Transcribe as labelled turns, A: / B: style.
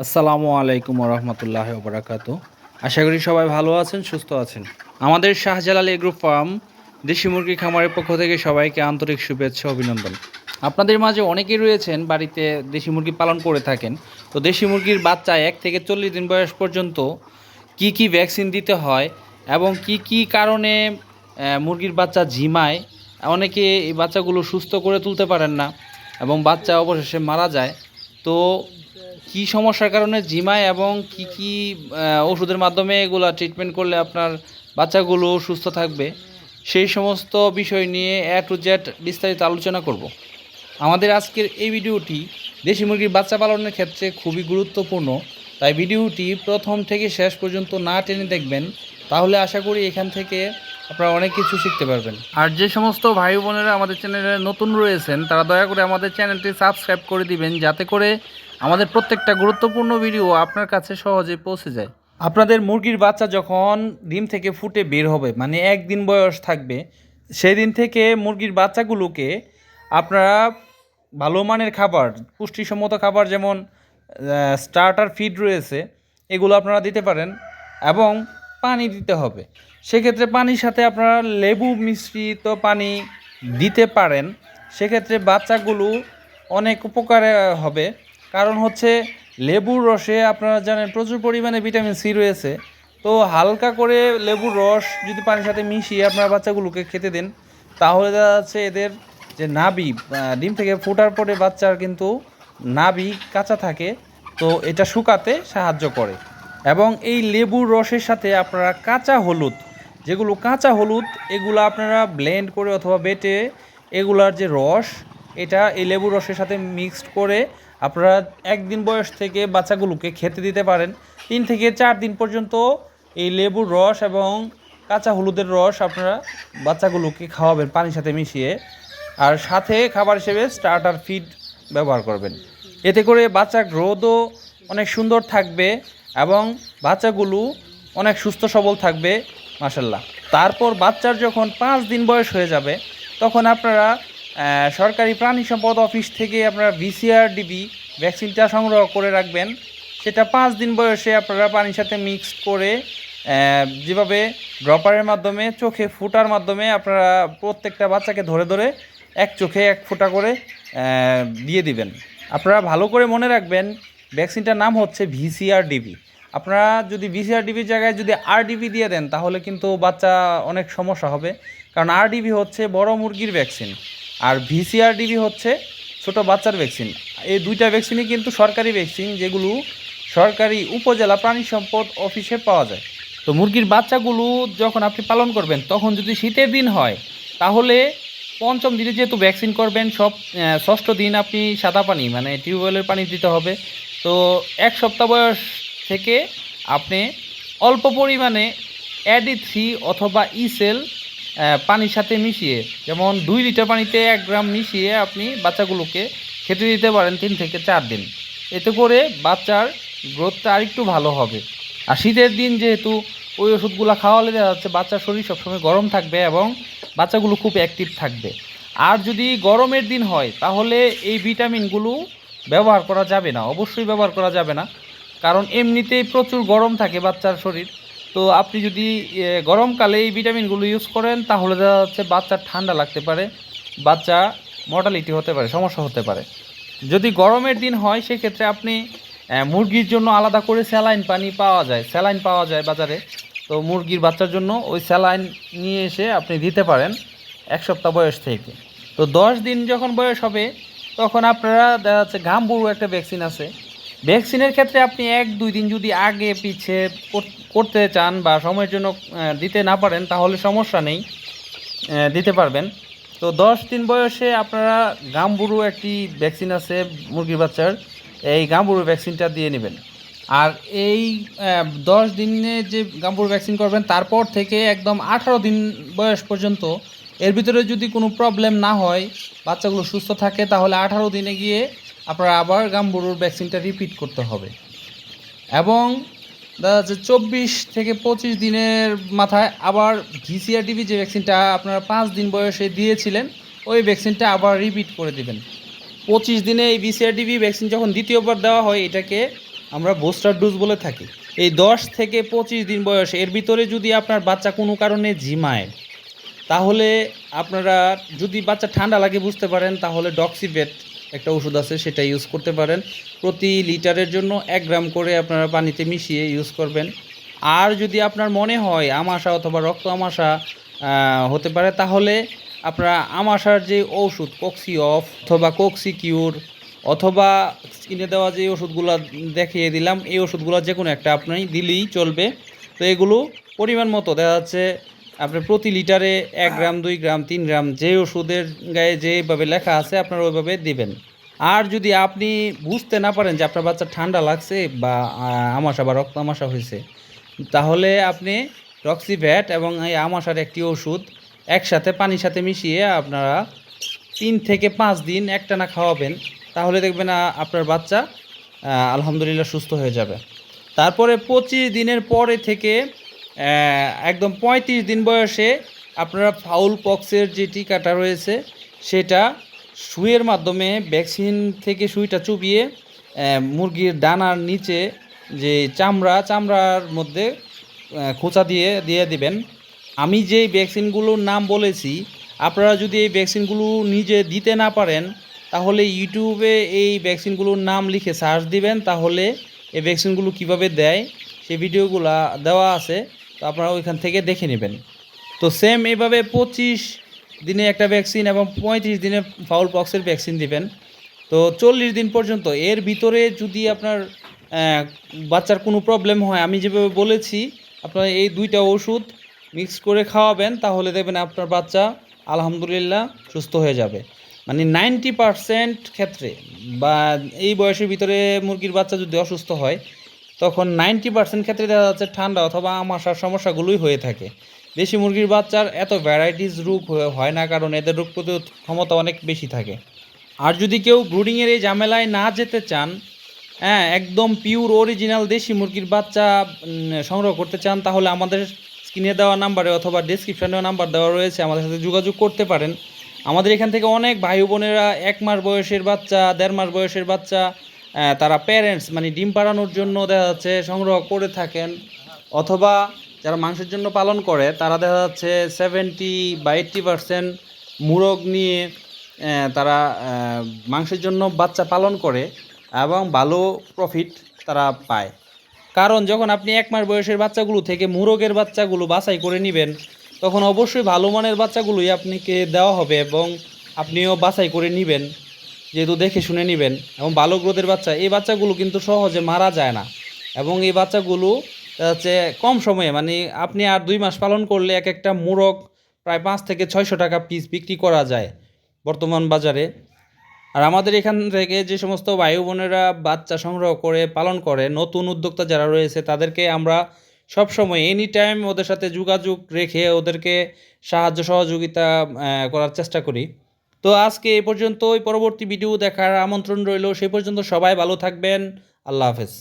A: আসসালামু আলাইকুম রহমতুল্লাহ বারাকাত আশা করি সবাই ভালো আছেন, সুস্থ আছেন। আমাদের শাহজালাল এগ্রো ফার্ম, দেশি মুরগি খামারের পক্ষ থেকে সবাইকে আন্তরিক শুভেচ্ছা, অভিনন্দন। আপনাদের মাঝে অনেকেই রয়েছেন, বাড়িতে দেশি মুরগি পালন করে থাকেন। তো দেশি মুরগির বাচ্চা এক থেকে চল্লিশ দিন বয়স পর্যন্ত কি কি ভ্যাকসিন দিতে হয় এবং কি কি কারণে মুরগির বাচ্চা ঝিমায়? অনেকে এই বাচ্চাগুলো সুস্থ করে তুলতে পারেন না এবং বাচ্চা অবশেষে মারা যায়। তো কি সমস্যার কারণে জিমায় এবং কি কি ওষুধের মাধ্যমে এগুলো ট্রিটমেন্ট করলে আপনার বাচ্চাগুলো সুস্থ থাকবে, সেই সমস্ত বিষয় নিয়ে এ টু জেড বিস্তারিত আলোচনা করব। আমাদের আজকের এই ভিডিওটি দেশি মুরগির বাচ্চা পালনের ক্ষেত্রে খুবই গুরুত্বপূর্ণ, তাই ভিডিওটি প্রথম থেকে শেষ পর্যন্ত না টেনে দেখবেন, তাহলে আশা করি এখান থেকে আপনারা অনেক কিছু শিখতে পারবেন। আর যে সমস্ত ভাই বোনেরা আমাদের চ্যানেলে নতুন রয়েছেন, তারা দয়া করে আমাদের চ্যানেলটি সাবস্ক্রাইব করে দিবেন, যাতে করে আমাদের প্রত্যেকটা গুরুত্বপূর্ণ ভিডিও আপনার কাছে সহজে পৌঁছে যায়। আপনাদের মুরগির বাচ্চা যখন ডিম থেকে ফুটে বের হবে মানে একদিন বয়স থাকবে সেই দিন থেকে মুরগির বাচ্চাগুলোকে আপনারা ভালো মানের খাবার, পুষ্টিসম্মত খাবার যেমন স্টার্টার ফিড রয়েছে, এগুলো আপনারা দিতে পারেন এবং পানি দিতে হবে। সেক্ষেত্রে পানির সাথে আপনারা লেবু মিশ্রিত পানি দিতে পারেন। সেক্ষেত্রে বাচ্চাগুলো অনেক উপকারে হবে। কারণ হচ্ছে লেবুর রসে আপনারা জানেন প্রচুর পরিমাণে ভিটামিন সি রয়েছে। তো হালকা করে লেবুর রস যদি পানির সাথে মিশিয়ে আপনার বাচ্চাগুলোকে খেতে দেন, তাহলে দেখা যাচ্ছে এদের যে নাবি ডিম থেকে ফোটার পরে বাচ্চার কিন্তু নাবি কাঁচা থাকে, তো এটা শুকাতে সাহায্য করে। এবং এই লেবুর রসের সাথে আপনারা কাঁচা হলুদ, যেগুলো কাঁচা হলুদ, এগুলো আপনারা ব্লেন্ড করে অথবা বেটে এগুলার যে রস, এটা এই লেবুর রসের সাথে মিক্সড করে আপনারা একদিন বয়স থেকে বাচ্চাগুলোকে খেতে দিতে পারেন। তিন থেকে চার দিন পর্যন্ত এই লেবুর রস এবং কাঁচা হলুদের রস আপনারা বাচ্চাগুলোকে খাওয়াবেন পানির সাথে মিশিয়ে। আর সাথে খাবার হিসেবে স্টার্টার ফিড ব্যবহার করবেন। এতে করে বাচ্চার গ্রোথও অনেক সুন্দর থাকবে এবং বাচ্চাগুলো অনেক সুস্থ সবল থাকবে মাসাল্লাহ তারপর বাচ্চার যখন পাঁচ দিন বয়স হয়ে যাবে, তখন আপনারা সরকারি প্রাণী সম্পদ অফিস থেকে আপনারা ভিসিআর ডিবি ভ্যাকসিনটা সংগ্রহ করে রাখবেন। সেটা পাঁচ দিন বয়সে আপনারা পানির সাথে মিক্সড করে যেভাবে ড্রপারের মাধ্যমে, চোখে ফুটার মাধ্যমে আপনারা প্রত্যেকটা বাচ্চাকে ধরে ধরে এক চোখে এক ফোঁটা করে দিয়ে দিবেন। আপনারা ভালো করে মনে রাখবেন, ভ্যাকসিনটার নাম হচ্ছে ভিসিআর ডিবি আপনারা যদি ভিসিআর ডিবির জায়গায় যদি আরডিবি দিয়ে দেন, তাহলে কিন্তু বাচ্চা অনেক সমস্যা হবে। কারণ আরডিবি হচ্ছে বড় মুরগির ভ্যাকসিন। আর ভিসিআর ডিবি হচ্ছে ছোট বাচ্চার ভ্যাকসিন এই দুইটা ভ্যাকসিনই কিন্তু সরকারি ভ্যাকসিন যেগুলো সরকারি উপজেলা প্রাণী সম্পদ অফিসে পাওয়া যায়। তো মুরগির বাচ্চাগুলো যখন আপনি পালন করবেন, তখন যদি শীতের দিন হয়, তাহলে পঞ্চম দিনে যেহেতু ভ্যাকসিন করবেন, সব ষষ্ঠ দিন আপনি সাদা পানি মানে টিউবওয়েলের পানি দিতে হবে। তো এক সপ্তাহ বয়স থেকে আপনি অল্প পরিমাণে অ্যাডি থ্রি অথবা ইসেল পানির সাথে মিশিয়ে, যেমন দুই লিটার পানিতে এক গ্রাম মিশিয়ে আপনি বাচ্চাগুলোকে খেতে দিতে পারেন তিন থেকে চার দিন। এতে করে বাচ্চার গ্রোথটা আরেকটু ভালো হবে। আর শীতের দিন যেহেতু ওই ওষুধগুলো খাওয়ালে দেখা যাচ্ছে বাচ্চার শরীর সবসময় গরম থাকবে এবং বাচ্চাগুলো খুব অ্যাক্টিভ থাকবে। আর যদি গরমের দিন হয়, তাহলে এই ভিটামিনগুলো ব্যবহার করা যাবে না। অবশ্যই ব্যবহার করা যাবে না। কারণ এমনিতেই প্রচুর গরম থাকে বাচ্চার শরীর। তো আপনি যদি গরমকালে এই ভিটামিনগুলো ইউজ করেন, তাহলে দেখা যাচ্ছে বাচ্চার ঠান্ডা লাগতে পারে, বাচ্চা মর্টালিটি হতে পারে, সমস্যা হতে পারে। যদি গরমের দিন হয়, সেক্ষেত্রে আপনি মুরগির জন্য আলাদা করে স্যালাইন পানি পাওয়া যায়, স্যালাইন পাওয়া যায় বাজারে। তো মুরগির বাচ্চার জন্য ওই স্যালাইন নিয়ে এসে আপনি দিতে পারেন এক সপ্তাহ বয়স থেকে। তো দশ দিন যখন বয়স হবে, তখন আপনারা দেখা যাচ্ছে ঘামবুড়ু একটা ভ্যাকসিন আছে। ভ্যাকসিনের ক্ষেত্রে আপনি এক দুই দিন যদি আগে পিছে কর- করতে চান বা সময়ের জন্য দিতে না পারেন, তাহলে সমস্যা নেই দিতে পারবেন। তো দশ দিন বয়সে আপনারা গাম্বুরু একটি ভ্যাকসিন আছে, মুরগির বাচ্চার, এই গাম্বুরু ভ্যাকসিনটা দিয়ে নেবেন। আর এই দশ দিনে যে গাম্বুরু ভ্যাকসিন করবেন, তারপর থেকে একদম আঠারো দিন বয়স পর্যন্ত এর ভিতরে যদি কোনো প্রবলেম না হয়, বাচ্চাগুলো সুস্থ থাকে, তাহলে আঠারো দিনে গিয়ে আপনারা আবার গাম্বুরুর ভ্যাকসিনটা রিপিট করতে হবে। এবং দেখা যাচ্ছে চব্বিশ থেকে পঁচিশ দিনের মাথায় আবার ভিসিআরডিবি যে ভ্যাকসিনটা আপনারা পাঁচ দিন বয়সে দিয়েছিলেন, ওই ভ্যাকসিনটা আবার রিপিট করে দিবেন। পঁচিশ দিনে এই ভিসিআরডিবি ভ্যাকসিন যখন দ্বিতীয়বার দেওয়া হয়, এটাকে আমরা বুস্টার ডোজ বলে থাকি। এই দশ থেকে পঁচিশ দিন বয়স, এর ভিতরে যদি আপনার বাচ্চা কোনো কারণে ঝিমায়, তাহলে আপনারা যদি বাচ্চা ঠান্ডা লাগে, বুঝতে পারেন, তাহলে ডক্সিভেট একটা ওষুধ আছে, সেটা ইউজ করতে পারেন। প্রতি লিটারের জন্য এক গ্রাম করে আপনারা পানিতে মিশিয়ে ইউজ করবেন। আর যদি আপনার মনে হয় আমাশা অথবা রক্ত আমাশা হতে পারে, তাহলে আপনারা আমাশার যে ওষুধ কক্সি অফ অথবা কক্সি কিউর অথবা স্কিনে দেওয়া যে ওষুধগুলো দেখিয়ে দিলাম, এই ওষুধগুলো যে কোনো একটা আপনি দিলেই চলবে। তো এগুলো পরিমাণ মতো, দেখা যাচ্ছে আপনার প্রতি লিটারে এক গ্রাম, দুই গ্রাম, তিন গ্রাম যে ওষুধের গায়ে যেভাবে লেখা আছে আপনারা ওইভাবে দিবেন। আর যদি আপনি বুঝতে না পারেন যে আপনার বাচ্চা ঠান্ডা লাগছে বা আমাশা বা রক্ত আমাশা হয়েছে, তাহলে আপনি রক্সিভ্যাট এবং এই আমাশার একটি ওষুধ একসাথে পানির সাথে মিশিয়ে আপনারা তিন থেকে পাঁচ দিন একটানা খাওয়াবেন। তাহলে দেখবেন আপনার বাচ্চা আলহামদুলিল্লাহ সুস্থ হয়ে যাবে। তারপরে পঁচিশ দিনের পরে থেকে একদম পঁয়ত্রিশ দিন বয়সে আপনারা ফাউল পক্সের যে টিকাটা রয়েছে, সেটা সুইয়ের মাধ্যমে ভ্যাকসিন থেকে সুইটা চুবিয়ে মুরগির ডানার নিচে যে চামড়া, চামড়ার মধ্যে খোঁচা দিয়ে দিয়ে দিবেন। আমি যেই ভ্যাকসিনগুলোর নাম বলেছি, আপনারা যদি এই ভ্যাকসিনগুলো নিজে দিতে না পারেন, তাহলে ইউটিউবে এই ভ্যাকসিনগুলোর নাম লিখে সার্চ দিবেন, তাহলে এই ভ্যাকসিনগুলো কীভাবে দেয় সেই ভিডিওগুলো দেওয়া আছে। তো আপনারা ওইখান থেকে দেখে নেবেন। তো সেম এভাবে পঁচিশ দিনে একটা ভ্যাকসিন এবং পঁয়ত্রিশ দিনে ফাউল পক্সের ভ্যাকসিন দিবেন। তো চল্লিশ দিন পর্যন্ত এর ভিতরে যদি আপনার বাচ্চার কোনো প্রবলেম হয়, আমি যেভাবে বলেছি, আপনার এই দুইটা ওষুধ মিক্স করে খাওয়াবেন, তাহলে দেখবেন আপনার বাচ্চা আলহামদুলিল্লাহ সুস্থ হয়ে যাবে। মানে নাইনটি পারসেন্ট ক্ষেত্রে বা এই বয়সের ভিতরে মুরগির বাচ্চা যদি অসুস্থ হয় তখন নাইনটি পার্সেন্ট ক্ষেত্রে দেখা যাচ্ছে ঠান্ডা অথবা আমাশার সমস্যাগুলোই হয়ে থাকে। দেশি মুরগির বাচ্চার এত ভ্যারাইটিস রোগ হয় না কারণ এদের রোগ প্রতিরোধ ক্ষমতা অনেক বেশি থাকে। আর যদি কেউ ব্রুডিংয়ের এই ঝামেলায় না যেতে চান হ্যাঁ একদম পিওর অরিজিনাল দেশি মুরগির বাচ্চা সংগ্রহ করতে চান, তাহলে আমাদের স্ক্রিনে দেওয়া নাম্বারে অথবা ডিসক্রিপশানেও নাম্বার দেওয়া রয়েছে, আমাদের সাথে যোগাযোগ করতে পারেন। আমাদের এখান থেকে অনেক ভাই বোনেরা এক মাস বয়সের বাচ্চা, দেড় মাস বয়সের বাচ্চা তারা প্যারেন্টস মানে ডিম পাড়ানোর জন্য দেখা যাচ্ছে সংগ্রহ করে থাকেন। অথবা যারা মাংসের জন্য পালন করে, তারা দেখা যাচ্ছে সেভেন্টি বা এইট্টি পারসেন্ট মুরগ নিয়ে তারা মাংসের জন্য বাচ্চা পালন করে এবং ভালো প্রফিট তারা পায়। কারণ যখন আপনি এক মাস বয়সের বাচ্চাগুলো থেকে মুরগের বাচ্চাগুলো বাছাই করে নেবেন, তখন অবশ্যই ভালো মানের বাচ্চাগুলোই আপনাকে দেওয়া হবে এবং আপনিও বাছাই করে নেবেন। যেহেতু দেখে শুনে নেবেন, এবং ভালো গ্রোথের বাচ্চা, এই বাচ্চাগুলো কিন্তু সহজে মারা যায় না। এবং এই বাচ্চাগুলো হচ্ছে কম সময়ে মানে আপনি আর দুই মাস পালন করলে এক একটা মোরগ প্রায় পাঁচ থেকে ছয়শো টাকা পিস বিক্রি করা যায় বর্তমান বাজারে। আর আমাদের এখান থেকে যে সমস্ত ভাই বোনেরা বাচ্চা সংগ্রহ করে, পালন করে, নতুন উদ্যোক্তা যারা রয়েছে, তাদেরকে আমরা সব সময় এনি টাইম ওদের সাথে যোগাযোগ রেখে ওদেরকে সাহায্য সহযোগিতা করার চেষ্টা করি। তো আজকে এই পর্যন্তই। পরবর্তী ভিডিও দেখার আমন্ত্রণ রইল। সেই পর্যন্ত সবাই ভালো থাকবেন। আল্লাহ হাফেজ।